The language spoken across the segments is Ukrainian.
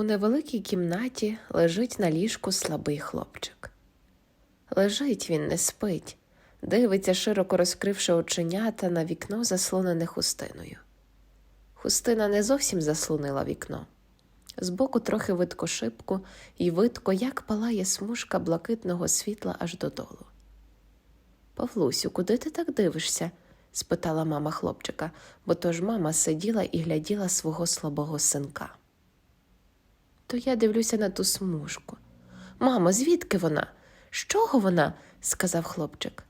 У невеликій кімнаті лежить на ліжку слабий хлопчик. Лежить він, не спить, дивиться, широко розкривши оченята на вікно, заслонене хустиною. Хустина не зовсім заслонила вікно. Збоку трохи видко шибку, і видко, як палає смужка блакитного світла аж додолу. Павлусю, куди ти так дивишся? спитала мама хлопчика, бо то ж мама сиділа і гляділа свого слабого синка. То я дивлюся на ту смужку. Мамо, звідки вона? З чого вона? сказав хлопчик.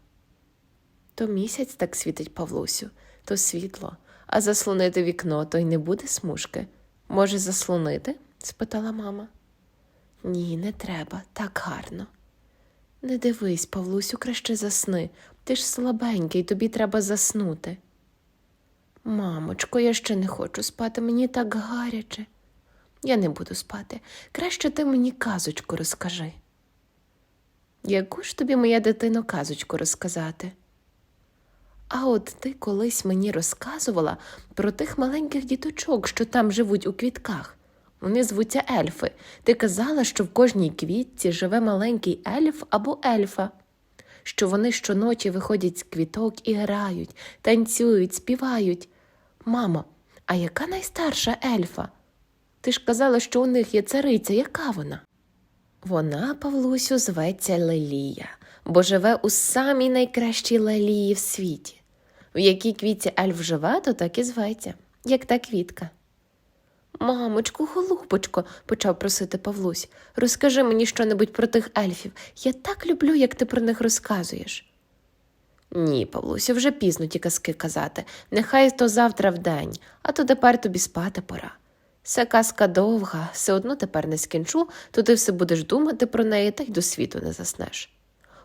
То місяць так світить Павлусю, то світло, а заслонити вікно, то й не буде смужки. Може, заслонити? спитала мама. Ні, не треба, так гарно. Не дивись, Павлусю, краще засни. Ти ж слабенький, тобі треба заснути. Мамочко, я ще не хочу спати, мені так гаряче. Я не буду спати. Краще ти мені казочку розкажи. Яку ж тобі, моя дитино, казочку розказати? А от ти колись мені розказувала про тих маленьких діточок, що там живуть у квітках. Вони звуться ельфи. Ти казала, що в кожній квітці живе маленький ельф або ельфа, що вони щоночі виходять з квіток і грають, танцюють, співають. Мамо, а яка найстарша ельфа? Ти ж казала, що у них є цариця, яка вона? Вона, Павлусю, зветься Лелія, бо живе у самій найкращій лелії в світі. В якій квітці ельф живе, то так і зветься, як та квітка. Мамочку, голубочко, почав просити Павлусь, розкажи мені щонебудь про тих ельфів. Я так люблю, як ти про них розказуєш. Ні, Павлусю, вже пізно ті казки казати. Нехай то завтра вдень, а то тепер тобі спати пора. Це казка довга, все одно тепер не скінчу, то ти все будеш думати про неї та й до світу не заснеш.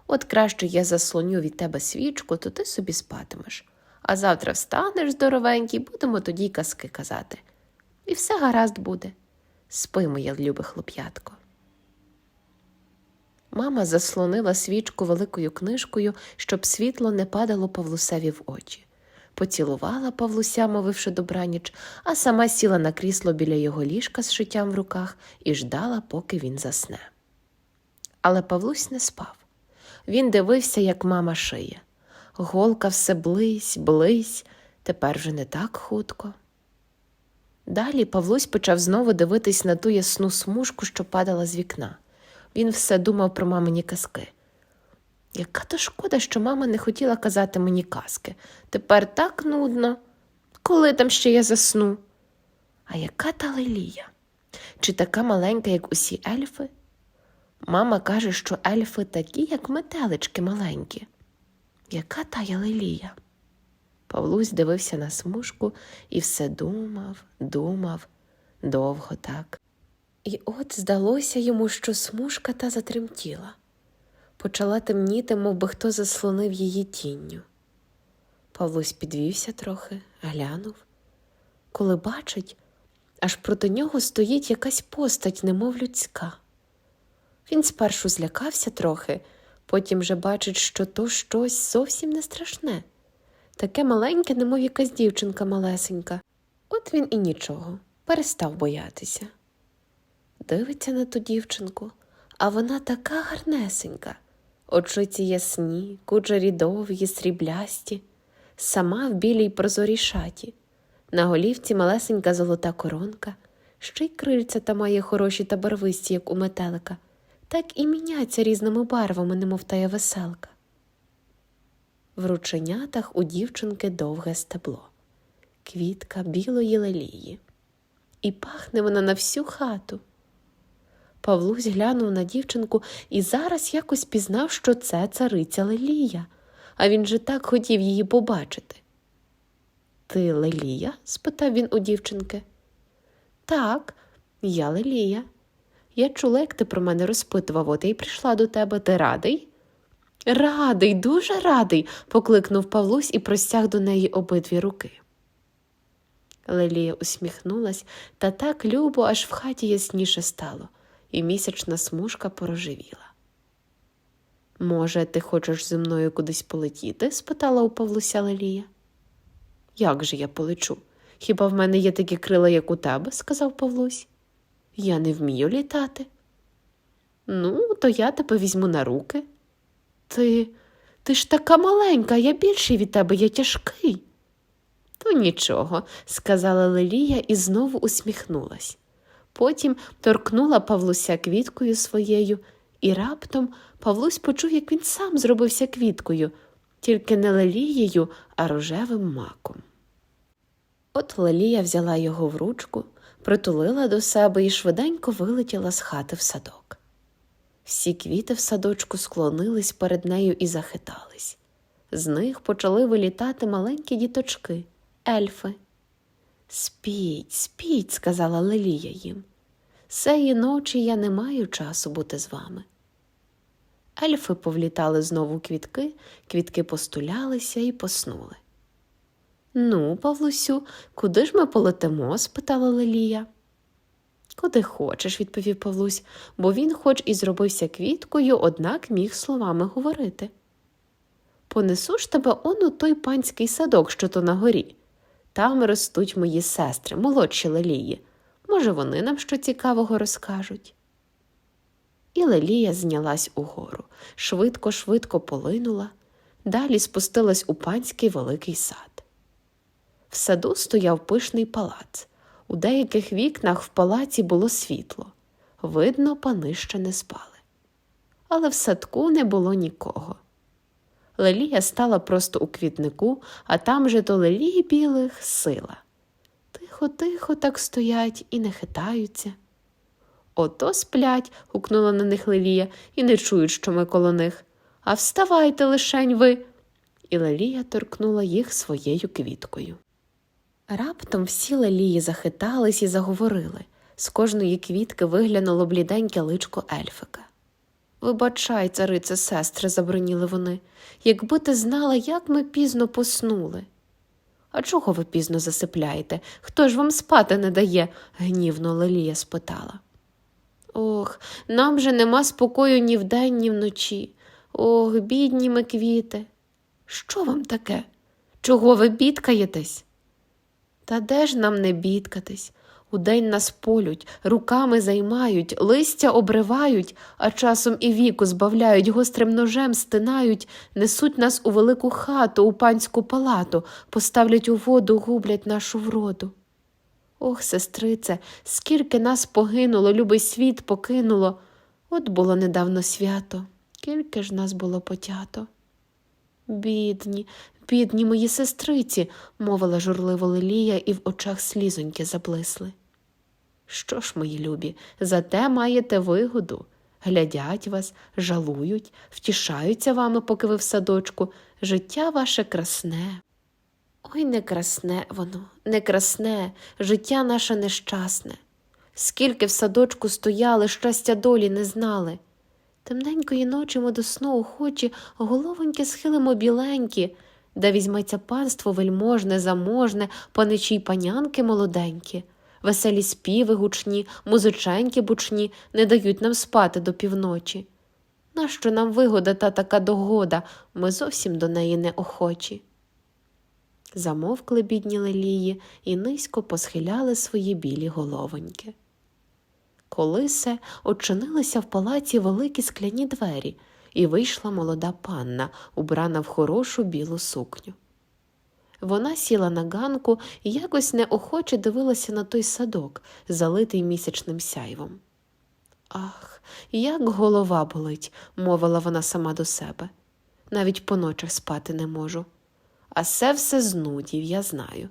От краще я заслоню від тебе свічку, то ти собі спатимеш. А завтра встанеш здоровенький, будемо тоді й казки казати. І все гаразд буде. Спи, моє любе хлоп'ятко. Мама заслонила свічку великою книжкою, щоб світло не падало Павлусеві в очі. Поцілувала Павлуся, мовивши добраніч, а сама сіла на крісло біля його ліжка з шиттям в руках і ждала, поки він засне. Але Павлусь не спав. Він дивився, як мама шиє. Голка все близь, близь, тепер вже не так хутко. Далі Павлусь почав знову дивитись на ту ясну смужку, що падала з вікна. Він все думав про мамині казки. Яка то шкода, що мама не хотіла казати мені казки. Тепер так нудно. Коли там ще я засну? А яка та лелія? Чи така маленька, як усі ельфи? Мама каже, що ельфи такі, як метелички маленькі. Яка тая лелія? Павлусь дивився на смужку і все думав, думав довго так. І от здалося йому, що смужка та затремтіла. Почала темніти, мов би хто заслонив її тінню. Павлусь підвівся трохи, глянув. Коли бачить, аж проти нього стоїть якась постать, немов людська. Він спершу злякався трохи, потім же бачить, що то щось зовсім не страшне. Таке маленьке, немов якась дівчинка малесенька. От він і нічого, перестав боятися. Дивиться на ту дівчинку, а вона така гарнесенька. Очиці ясні, куджарі довгі, сріблясті, сама в білій прозорій шаті, на голівці малесенька золота коронка, ще й крильця та має хороші та барвисті, як у метелика, так і міняться різними барвами, немов тая веселка. В рученятах у дівчинки довге стебло, квітка білої лелії, і пахне вона на всю хату. Павлусь глянув на дівчинку і зараз якось пізнав, що це цариця Лелія, а він же так хотів її побачити. Ти Лелія? спитав він у дівчинки. Так, я Лелія. Я чула, як ти про мене розпитував, от я й прийшла до тебе. Ти радий? Радий, дуже радий, покликнув Павлусь і простяг до неї обидві руки. Лелія усміхнулась та так любо, аж в хаті ясніше стало і місячна смужка порожевіла. Може, ти хочеш зі мною кудись полетіти? спитала у Павлуся Лелія. Як же я полечу? Хіба в мене є такі крила, як у тебе? сказав Павлусь. Я не вмію літати. Ну, то я тебе візьму на руки. Ти, ти ж така маленька, я більший від тебе, я тяжкий. То нічого, сказала Лелія і знову усміхнулась. Потім торкнула Павлуся квіткою своєю, і раптом Павлусь почув, як він сам зробився квіткою, тільки не лелією, а рожевим маком. От Лелія взяла його в ручку, притулила до себе і швиденько вилетіла з хати в садок. Всі квіти в садочку склонились перед нею і захитались. З них почали вилітати маленькі діточки, ельфи. Спіть, спіть, сказала Лелія їм. Сеї ночі я не маю часу бути з вами. Ельфи повлітали знову квітки, квітки постулялися і поснули. Ну, Павлусю, куди ж ми полетимо? спитала Лелія. Куди хочеш, відповів Павлусь, бо він, хоч і зробився квіткою, однак міг словами говорити. Понесу ж тебе он у той панський садок, що то на горі. Там ростуть мої сестри, молодші лелії. Може, вони нам що цікавого розкажуть. І Лелія знялась угору, швидко, швидко полинула, далі спустилась у панський великий сад. В саду стояв пишний палац. У деяких вікнах в палаці було світло. Видно, пани ще не спали. Але в садку не було нікого. Лелія стала просто у квітнику, а там же до лелії білих сила. Тихо, тихо так стоять і не хитаються. Ото сплять, гукнула на них Лелія, і не чують, що ми коло них. А вставайте лишень ви. І Лелія торкнула їх своєю квіткою. Раптом всі лелії захитались і заговорили. З кожної квітки виглянуло бліденьке личко ельфика. Вибачай, царице, сестри, заброніли вони, якби ти знала, як ми пізно поснули. А чого ви пізно засипляєте? Хто ж вам спати не дає? гнівно Лелія спитала. Ох, нам же нема спокою ні вдень, ні вночі. Ох, бідні ми квіти. Що вам таке? Чого ви бідкаєтесь? Та де ж нам не бідкатись? Удень нас полють, руками займають, листя обривають, а часом і віку збавляють, гострим ножем стинають, несуть нас у велику хату, у панську палату, поставлять у воду, гублять нашу вроду. Ох, сестрице, скільки нас погинуло, любий світ покинуло. От було недавно свято, скільки ж нас було потято. Бідні, бідні мої сестриці, мовила журливо Лелія, і в очах слізоньки заблисли. Що ж, мої любі, зате маєте вигоду. Глядять вас, жалують, втішаються вами, поки ви в садочку. Життя ваше красне. Ой, не красне воно, не красне, життя наше нещасне. Скільки в садочку стояли, щастя долі не знали. Темненької ночі ми до сну охочі, головоньки схилимо біленькі, де візьметься панство вельможне, заможне, паничі й панянки молоденькі, веселі співи гучні, музиченьки бучні не дають нам спати до півночі. Нащо нам вигода та така догода, ми зовсім до неї не охочі. Замовкли бідні лелії і низько посхиляли свої білі головоньки. Колисе очинилися в палаці великі скляні двері, і вийшла молода панна, убрана в хорошу білу сукню. Вона сіла на ганку і якось неохоче дивилася на той садок, залитий місячним сяйвом. Ах, як голова болить, мовила вона сама до себе. Навіть по ночах спати не можу. А це все знудів, я знаю.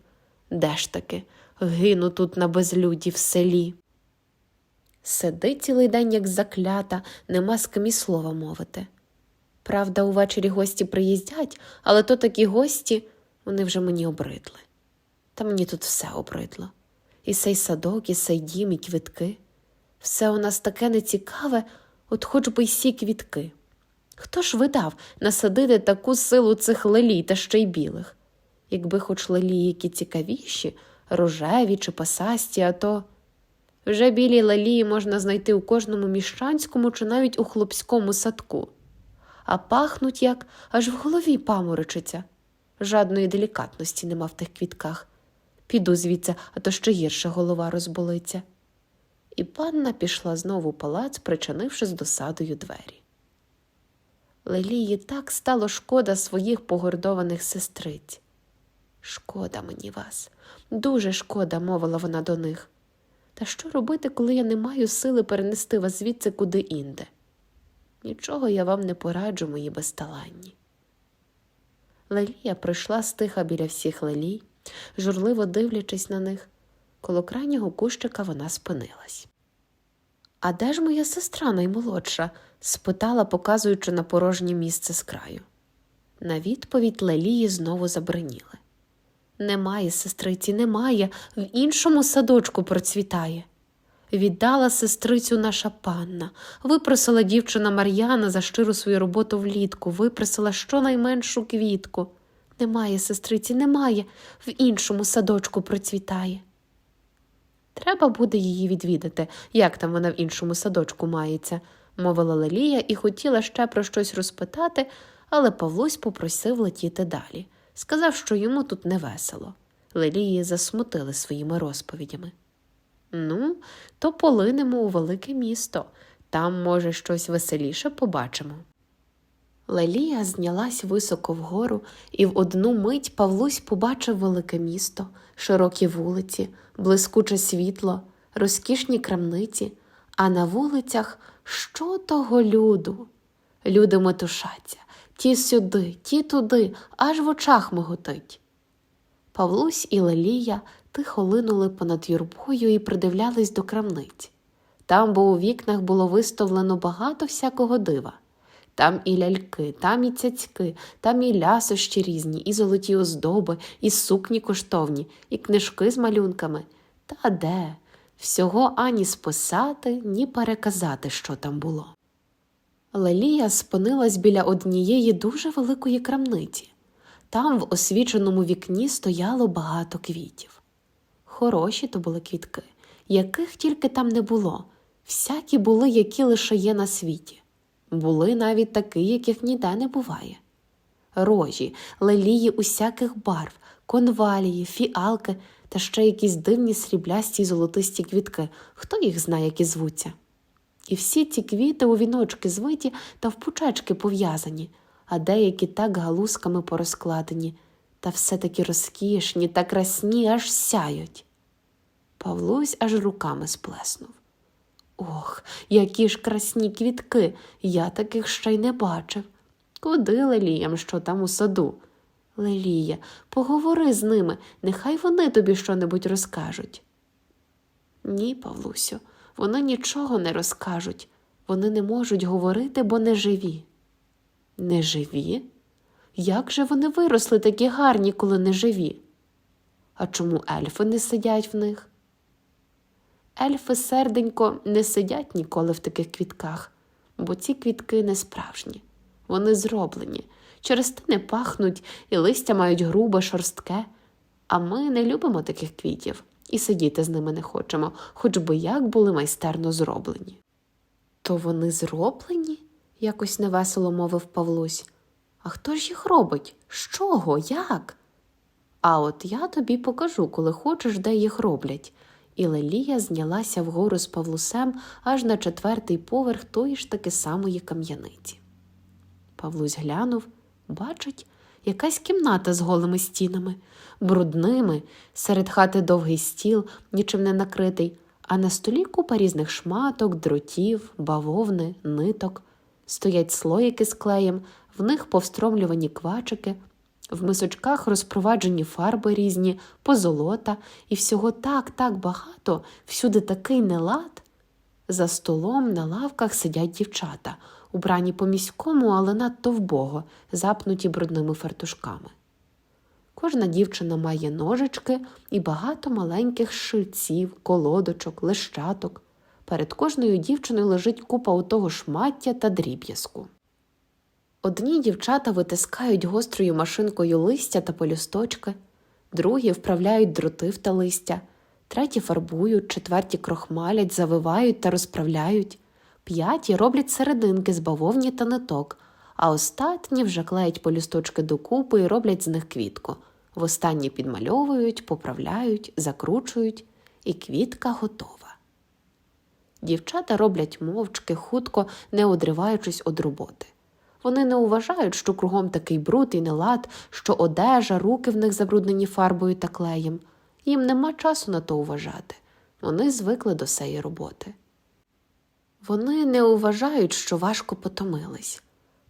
Де ж таки? Гину тут на безлюді в селі. Сидить цілий день, як заклята, нема з ким і слова мовити. Правда, увечері гості приїздять, але то такі гості, вони вже мені обридли. Та мені тут все обридло. І сей садок, і сей дім, і квітки. Все у нас таке нецікаве, от хоч би й сі квітки. Хто ж видав насадити таку силу цих лелій та ще й білих? Якби хоч лелії які цікавіші, рожеві чи пасасті, а то вже білі лелії можна знайти у кожному міщанському чи навіть у хлопському садку, а пахнуть як аж в голові паморочиться. Жадної делікатності нема в тих квітках. Піду звідси, а то ще гірше голова розболиться. і панна пішла знову в палац, причинивши з досадою двері. Лелії так стало шкода своїх погордованих сестриць. Шкода мені вас, дуже шкода, мовила вона до них. Та що робити, коли я не маю сили перенести вас звідси куди інде? Нічого я вам не пораджу, мої безталанні. Лелія пройшла стиха біля всіх лелій, журливо дивлячись на них. Коло крайнього кущика вона спинилась. А де ж моя сестра наймолодша? спитала, показуючи на порожнє місце з краю. На відповідь Лелії знову забриніли. Немає, сестриці, немає, в іншому садочку процвітає. Віддала сестрицю наша панна, випросила дівчина Мар'яна за щиру свою роботу влітку, випросила щонайменшу квітку. Немає, сестриці, немає, в іншому садочку процвітає. Треба буде її відвідати, як там вона в іншому садочку мається, мовила Лелія і хотіла ще про щось розпитати, але Павлусь попросив летіти далі. Сказав, що йому тут не весело. Лелії засмутили своїми розповідями. Ну, то полинемо у велике місто. Там, може, щось веселіше побачимо. Лелія знялась високо вгору, і в одну мить Павлусь побачив велике місто, широкі вулиці, блискуче світло, розкішні крамниці, а на вулицях що того люду? Люди метушаться, ті сюди, ті туди, аж в очах миготить. Павлусь і Лелія тихо линули понад юрбою і придивлялись до крамниць. Там, бо у вікнах було виставлено багато всякого дива. Там і ляльки, там і цяцьки, там і лясощі різні, і золоті оздоби, і сукні коштовні, і книжки з малюнками. Та де? Всього ані списати, ні переказати, що там було. Лелія спинилась біля однієї дуже великої крамниці. Там в освіченому вікні стояло багато квітів. Хороші то були квітки, яких тільки там не було, всякі були, які лише є на світі. Були навіть такі, яких ніде не буває. Рожі, лелії усяких барв, конвалії, фіалки та ще якісь дивні сріблясті й золотисті квітки, хто їх знає, які звуться. І всі ці квіти у віночки звиті та в пучечки пов'язані, а деякі так галузками порозкладені, та все таки розкішні та красні аж сяють. Павлусь аж руками сплеснув. Ох, які ж красні квітки, я таких ще й не бачив. Куди леліям, що там у саду? Лелія, поговори з ними, нехай вони тобі щонебудь розкажуть. Ні, Павлусю, вони нічого не розкажуть. Вони не можуть говорити, бо не живі. Не живі? Як же вони виросли такі гарні, коли не живі? А чому ельфи не сидять в них? Ельфи, серденько, не сидять ніколи в таких квітках, бо ці квітки не справжні. Вони зроблені, через те не пахнуть і листя мають грубе, шорстке. А ми не любимо таких квітів і сидіти з ними не хочемо, хоч би як були майстерно зроблені. То вони зроблені? якось невесело мовив Павлусь. А хто ж їх робить? З чого? Як? А от я тобі покажу, коли хочеш, де їх роблять. І Лелія знялася вгору з Павлусем аж на четвертий поверх тої ж таки самої кам'яниці. Павлусь глянув, бачить, якась кімната з голими стінами, брудними, серед хати довгий стіл, нічим не накритий, а на столі купа різних шматок, дротів, бавовни, ниток. Стоять слоїки з клеєм, в них повстромлювані квачики, в мисочках розпроваджені фарби різні, позолота, і всього так, так багато, всюди такий нелад. За столом на лавках сидять дівчата, убрані по міському, але надто вбого, запнуті брудними фартушками. Кожна дівчина має ножички і багато маленьких шильців, колодочок, лещаток. Перед кожною дівчиною лежить купа отого шмаття та дріб'язку. Одні дівчата витискають гострою машинкою листя та пелюсточки, другі вправляють дроти та листя, треті фарбують, четверті крохмалять, завивають та розправляють, п'яті роблять серединки з бавовні та ниток, а остатні вже клеять пелюсточки докупи і роблять з них квітку. Востанні підмальовують, поправляють, закручують, і квітка готова. Дівчата роблять мовчки, хутко, не одриваючись від роботи. Вони не вважають, що кругом такий бруд і нелад, що одежа, руки в них забруднені фарбою та клеєм. Їм нема часу на то уважати. Вони звикли до сеї роботи. Вони не вважають, що важко потомились,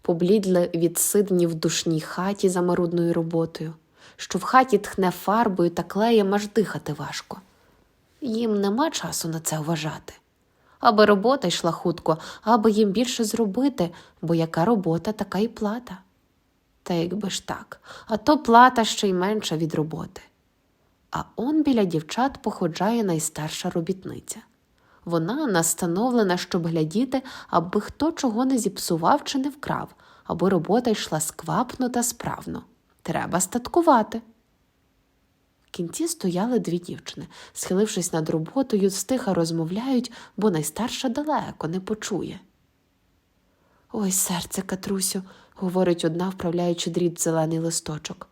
поблідли від сидні в душній хаті за марудною роботою, що в хаті тхне фарбою та клеєм аж дихати важко. Їм нема часу на це вважати. Аби робота йшла хутко, аби їм більше зробити, бо яка робота, така й плата. Та якби ж так, а то плата ще й менша від роботи. А он біля дівчат походжає найстарша робітниця. Вона настановлена, щоб глядіти, аби хто чого не зіпсував чи не вкрав, аби робота йшла сквапно та справно. Треба статкувати. В кінці стояли дві дівчини, схилившись над роботою, стиха розмовляють, бо найстарша далеко не почує. Ой, серце, Катрусю, говорить одна, вправляючи дріб зелений листочок.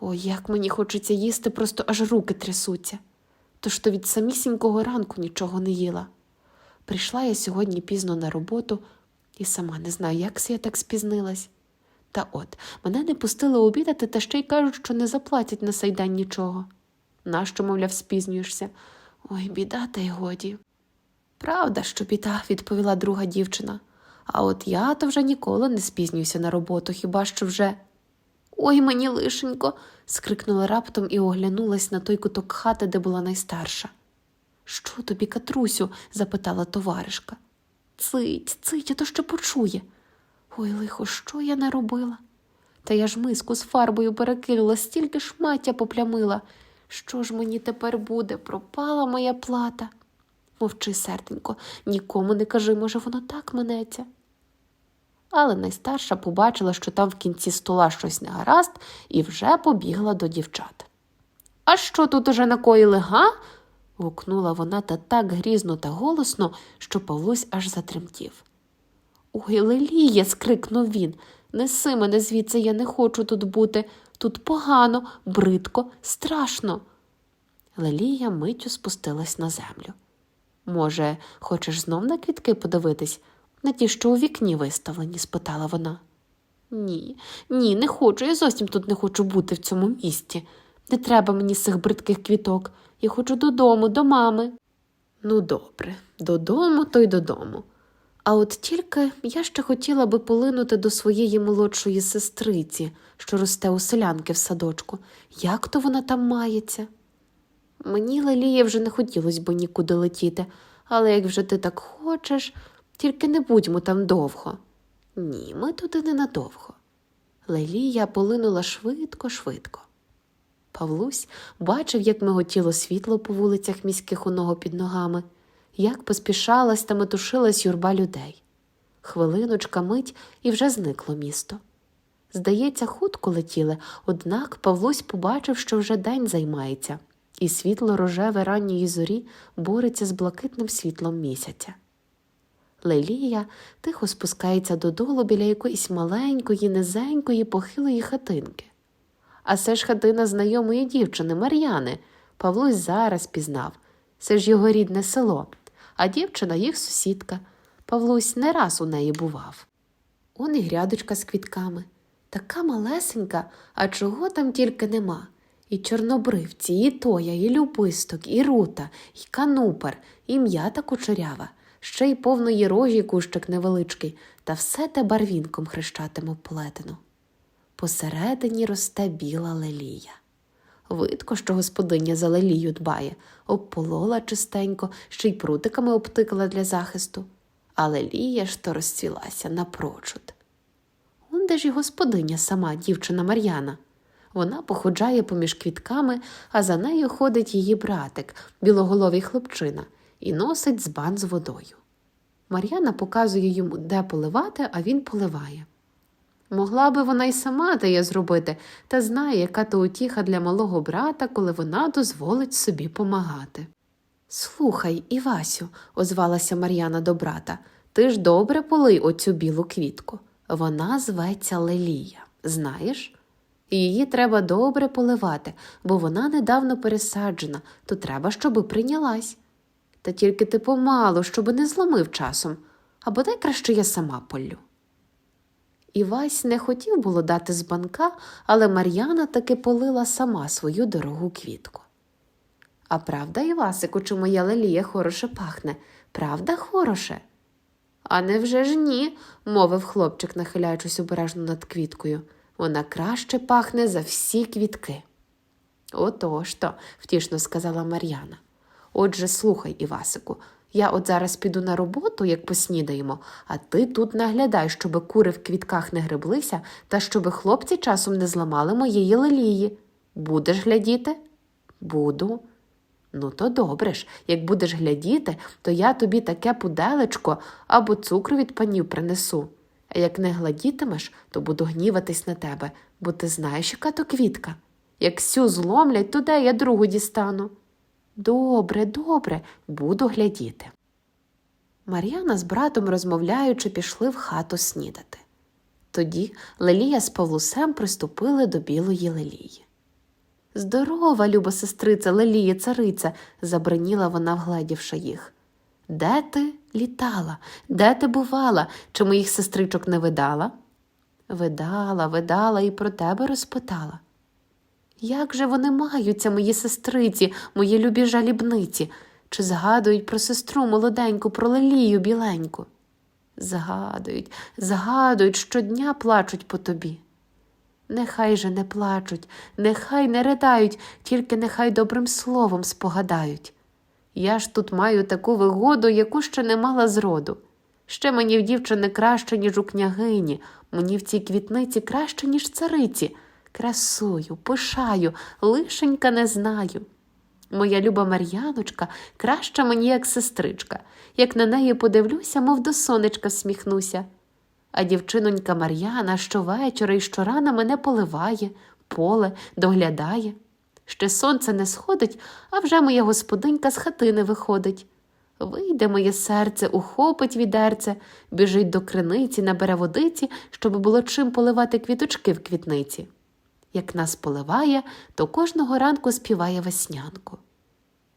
Ой, як мені хочеться їсти, просто аж руки трясуться. Тож то від самісінького ранку нічого не їла. Прийшла я сьогодні пізно на роботу і сама не знаю, як я так спізнилась. Та от, мене не пустили обідати, та ще й кажуть, що не заплатять на сей день нічого. Нащо, мовляв, спізнюєшся? Ой, біда, та й годі. Правда, що біда, відповіла друга дівчина. А от я то вже ніколи не спізнююся на роботу, хіба що вже. Ой, мені лишенько. скрикнула раптом і оглянулась на той куток хати, де була найстарша. Що тобі, Катрусю? запитала товаришка. Цить, цить, а то що почує. Ой, лихо, що я наробила? Та я ж миску з фарбою перекинула, стільки шмаття поплямила. Що ж мені тепер буде? Пропала моя плата. Мовчи, серденько, нікому не кажи, може, воно так минеться. Але найстарша побачила, що там в кінці стола щось не гаразд, і вже побігла до дівчат. А що тут уже накоїли, га? гукнула вона та так грізно та голосно, що Павлусь аж затремтів. Ой, Лелія, скрикнув він. Неси мене звідси, я не хочу тут бути. Тут погано, бридко, страшно. Лелія миттю спустилась на землю. Може, хочеш знов на квітки подивитись? На ті, що у вікні виставлені? спитала вона. Ні, ні, не хочу. Я зовсім тут не хочу бути в цьому місті. Не треба мені цих бридких квіток. Я хочу додому, до мами. Ну, добре, додому, то й додому. А от тільки я ще хотіла би полинути до своєї молодшої сестриці, що росте у селянки в садочку. Як то вона там мається? Мені, Лелія, вже не хотілося б нікуди летіти, але як вже ти так хочеш, тільки не будьмо там довго. Ні, ми туди ненадовго. Лелія полинула швидко, швидко. Павлусь бачив, як миготіло світло по вулицях міських у ногу під ногами, як поспішалась та метушилась юрба людей. Хвилиночка мить і вже зникло місто. Здається, хутко летіли, однак Павлусь побачив, що вже день займається, і світло рожеве ранньої зорі бореться з блакитним світлом місяця. Лелія тихо спускається додолу біля якоїсь маленької, низенької, похилої хатинки. А це ж хатина знайомої дівчини Мар'яни. Павлусь зараз пізнав. Це ж його рідне село, а дівчина їх сусідка. Павлусь не раз у неї бував. Он і грядочка з квітками. Така малесенька, а чого там тільки нема. І чорнобривці, і тоя, і любисток, і рута, і канупер, і м'ята кучерява, ще й повної рожі кущик невеличкий, та все те барвінком хрещатиме плетено. Посередині росте біла лелія. Видко, що господиня за лелію дбає, обполола чистенько, ще й прутиками обтикала для захисту, а лелія ж то розцвілася напрочуд. Он де ж і господиня сама, дівчина Мар'яна. Вона походжає поміж квітками, а за нею ходить її братик, білоголовий хлопчина, і носить збан з водою. Мар'яна показує йому, де поливати, а він поливає. Могла би вона й сама теє зробити, та знає, яка то утіха для малого брата, коли вона дозволить собі помагати. Слухай, Івасю, озвалася Мар'яна до брата, ти ж добре полий оцю білу квітку. Вона зветься Лелія, знаєш? Її треба добре поливати, бо вона недавно пересаджена, то треба, щоби прийнялась. Та тільки ти помалу, щоби не зломив часом, або дай краще я сама полю. Івась не хотів було дати з банка, але Мар'яна таки полила сама свою дорогу квітку. А правда, Івасику, чи моя лелія хороше пахне? Правда, хороше? А невже ж ні, мовив хлопчик, нахиляючись обережно над квіткою. Вона краще пахне за всі квітки. Отож то, втішно сказала Мар'яна. Отже, слухай, Івасику, я от зараз піду на роботу, як поснідаємо, а ти тут наглядай, щоби кури в квітках не греблися та щоби хлопці часом не зламали моєї лелії. Будеш глядіти? Буду. Ну, то добре ж, як будеш глядіти, то я тобі таке пуделечко або цукру від панів принесу. А як не гладітимеш, то буду гніватись на тебе, бо ти знаєш, яка то квітка. Як сю зломлять, то де я другу дістану. Добре, добре, буду глядіти. Мар'яна з братом, розмовляючи, пішли в хату снідати. Тоді Лелія з Павлусем приступили до білої лелії. Здорова, люба сестриця, Лелія, цариця, забриніла вона, вгледівши їх. Де ти літала? Де ти бувала? Чи моїх сестричок не видала? Видала, видала і про тебе розпитала. Як же вони маються, мої сестриці, мої любі жалібниці, чи згадують про сестру молоденьку, про лелію біленьку? Згадують, згадують, щодня плачуть по тобі. Нехай же не плачуть, нехай не ридають, тільки нехай добрим словом спогадають. Я ж тут маю таку вигоду, яку ще не мала зроду. Ще мені в дівчини краще, ніж у княгині, мені в цій квітниці краще, ніж цариці. Красую, пишаю, лишенька не знаю. Моя люба Мар'яночка краща мені, як сестричка, як на неї подивлюся, мов до сонечка всміхнуся. А дівчинонька Мар'яна щовечора і щорана мене поливає, поле, доглядає. Ще сонце не сходить, а вже моя господинька з хатини виходить. Вийде моє серце, ухопить відерце, біжить до криниці, набере водиці, щоб було чим поливати квіточки в квітниці. Як нас поливає, то кожного ранку співає веснянку.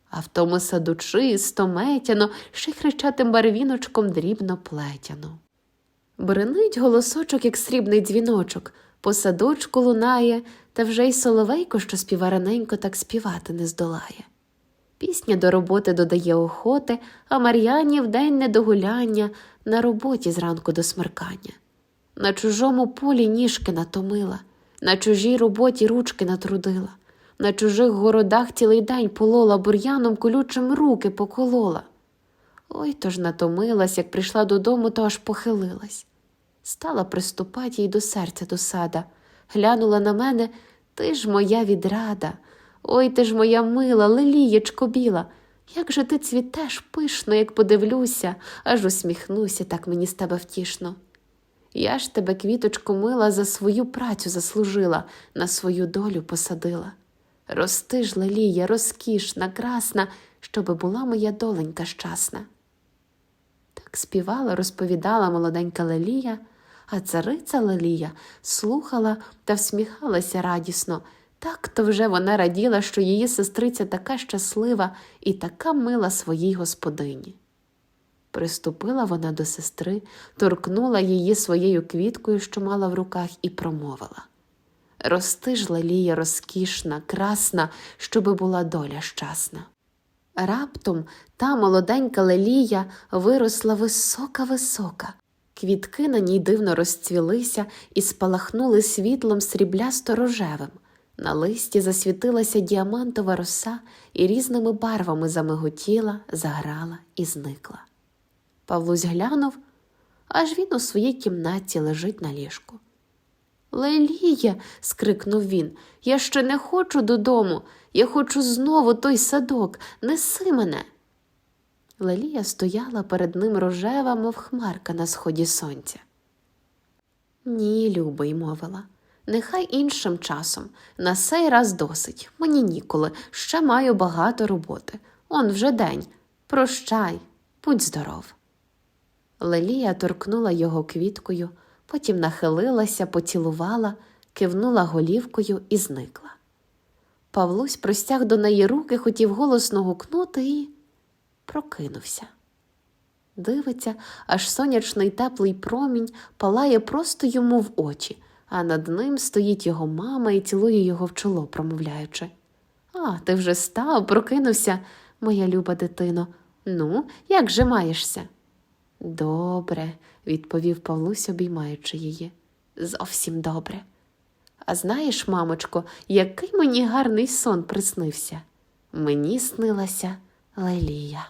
А в тому саду чисто, метяно, ще й барвіночком дрібно плетяно. Бренить голосочок, як срібний дзвіночок, по садочку лунає, та вже й соловейко, що співа раненько, так співати не здолає. Пісня до роботи додає охоти, а Мар'яні вдень не до гуляння, на роботі зранку до смеркання. На чужому полі ніжки натомила, на чужій роботі ручки натрудила, на чужих городах цілий день полола бур'яном колючим руки поколола. Ой то ж натомилась, як прийшла додому, то аж похилилась. Стала приступать їй до серця досада, глянула на мене ти ж моя відрада. Ой ти ж моя мила, лелієчко біла. Як же ти цвітеш пишно, як подивлюся, аж усміхнуся, так мені з тебе втішно. Я ж тебе, квіточко мила, за свою працю заслужила, на свою долю посадила. Рости ж, лелія, розкішна, красна, щоби була моя доленька щасна. Так співала, розповідала молоденька Лелія, а цариця Лелія слухала та всміхалася радісно. Так то вже вона раділа, що її сестриця така щаслива і така мила своїй господині. Приступила вона до сестри, торкнула її своєю квіткою, що мала в руках, і промовила Рости ж, Лелія, розкішна, красна, щоби була доля щасна. Раптом та молоденька лелія виросла висока-висока. Квітки на ній дивно розцвілися і спалахнули світлом сріблясто рожевим. На листі засвітилася діамантова роса і різними барвами замиготіла, заграла і зникла. Павлусь глянув, аж він у своїй кімнаті лежить на ліжку. Лелія, скрикнув він, я ще не хочу додому. Я хочу знову той садок. Неси мене. Лелія стояла перед ним рожева, мов хмарка на сході сонця. Ні, любий, мовила, нехай іншим часом. На сей раз досить. Мені ніколи, ще маю багато роботи. Он вже день. Прощай, будь здоров. Лелія торкнула його квіткою, потім нахилилася, поцілувала, кивнула голівкою і зникла. Павлусь простяг до неї руки, хотів голосно гукнути і прокинувся. Дивиться, аж сонячний теплий промінь палає просто йому в очі, а над ним стоїть його мама і цілує його в чоло, промовляючи. А, ти вже став, прокинувся, моя люба дитино. Ну, як же маєшся? Добре, відповів Павлусь, обіймаючи її. Зовсім добре. А знаєш, мамочко, який мені гарний сон приснився? Мені снилася Лелія.